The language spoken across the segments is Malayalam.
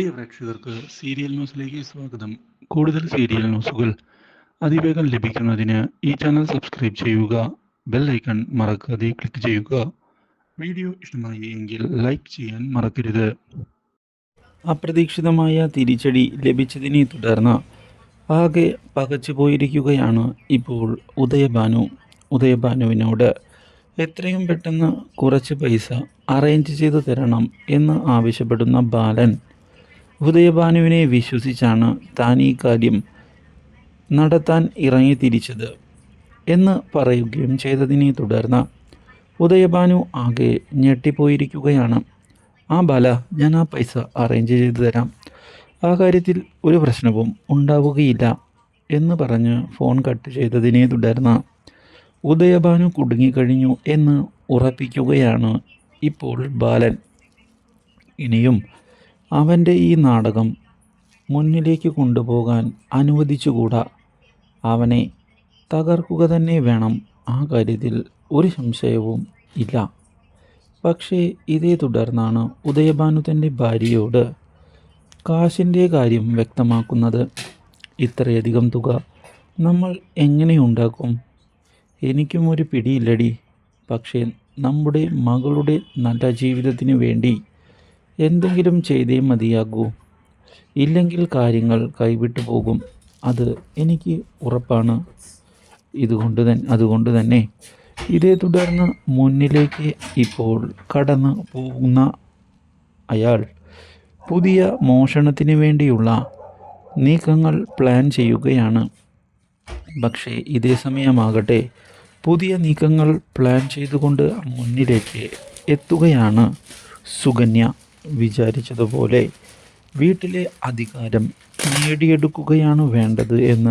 പ്രിയ പ്രേക്ഷകർക്ക് സീരിയൽ ന്യൂസിലേക്ക് സ്വാഗതം. കൂടുതൽ സീരിയൽ ന്യൂസുകൾ അതിവേഗം ലഭിക്കുന്നതിന് ഈ ചാനൽ സബ്സ്ക്രൈബ് ചെയ്യുക ബെൽ ഐക്കൺ മറക്കാതെ ക്ലിക്ക് ചെയ്യുക. വീഡിയോ ഇഷ്ടമായി എങ്കിൽ ലൈക്ക് ചെയ്യാൻ മറക്കരുത്. അപ്രതീക്ഷിതമായ തിരിച്ചടി ലഭിച്ചതിനെ തുടർന്ന് ആകെ പകച്ചു പോയിരിക്കുകയാണ് ഇപ്പോൾ ഉദയഭാനു ഉദയഭാനുവിനോട് എത്രയും പെട്ടെന്ന് കുറച്ച് പൈസ അറേഞ്ച് ചെയ്തു തരണം എന്ന് ആവശ്യപ്പെടുന്ന ബാലൻ ഉദയഭാനുവിനെ വിശ്വസിച്ചാണ് താൻ ഈ കാര്യം നടത്താൻ ഇറങ്ങി തിരിച്ചത് എന്ന് പറയുകയും ചെയ്തതിനെ തുടർന്ന് ഉദയഭാനു ആകെ ഞെട്ടിപ്പോയിരിക്കുകയാണ്. ആ ബാല ഞാൻ ആ പൈസ അറേഞ്ച് ചെയ്തു തരാം. ആ കാര്യത്തിൽ ഒരു പ്രശ്നവും ഉണ്ടാവുകയില്ല എന്ന് പറഞ്ഞ് ഫോൺ കട്ട് ചെയ്തതിനെ തുടർന്ന് ഉദയഭാനു കുടുങ്ങിക്കഴിഞ്ഞു എന്ന് ഉറപ്പിക്കുകയാണ് ഇപ്പോൾ ബാലൻ. ഇനിയും അവന്റെ ഈ നാടകം മുന്നിലേക്ക് കൊണ്ടുപോകാൻ അനുവദിച്ചുകൂടാ. അവനെ തകർക്കുക തന്നെ വേണം ആ കാര്യത്തിൽ ഒരു സംശയവും ഇല്ല. പക്ഷേ ഇതേ തുടർന്നാണ് ഉദയഭാനു തന്റെ ഭാര്യയോട് കാശിന്റെ കാര്യം വ്യക്തമാക്കുന്നത്. ഇത്രയധികം തുക നമ്മൾ എങ്ങനെ ഉണ്ടാക്കും? എനിക്കും ഒരു പിടിയില്ലടി. പക്ഷേ നമ്മുടെ മകളുടെ നല്ല ജീവിതത്തിന് വേണ്ടി എന്തെങ്കിലും ചെയ്തേ മതിയാകൂ. ഇല്ലെങ്കിൽ കാര്യങ്ങൾ കൈവിട്ടു പോകും. അത് എനിക്ക് ഉറപ്പാണ്. ഇതുകൊണ്ട് തന്നെ അതുകൊണ്ട് തന്നെ ഇതേ തുടർന്ന് മുന്നിലേക്ക് ഇപ്പോൾ കടന്നു പോകുന്ന അയാൾ പുതിയ മോഷണത്തിന് വേണ്ടിയുള്ള നീക്കങ്ങൾ പ്ലാൻ ചെയ്യുകയാണ്. പക്ഷേ ഇതേ സമയമാകട്ടെ പുതിയ നീക്കങ്ങൾ പ്ലാൻ ചെയ്തുകൊണ്ട് മുന്നിലേക്ക് എത്തുകയാണ് സുകന്യ. വിചാരിച്ചതുപോലെ വീട്ടിലെ അധികാരം നേടിയെടുക്കുകയാണ് വേണ്ടത് എന്ന്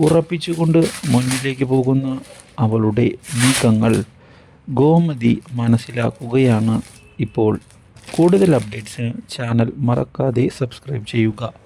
ഉറപ്പിച്ചുകൊണ്ട് മുന്നിലേക്ക് പോകുന്ന അവളുടെ നീക്കങ്ങൾ ഗോമതി മനസ്സിലാക്കുകയാണ് ഇപ്പോൾ. കൂടുതൽ അപ്ഡേറ്റ്സിന് ചാനൽ മറക്കാതെ സബ്സ്ക്രൈബ് ചെയ്യുക.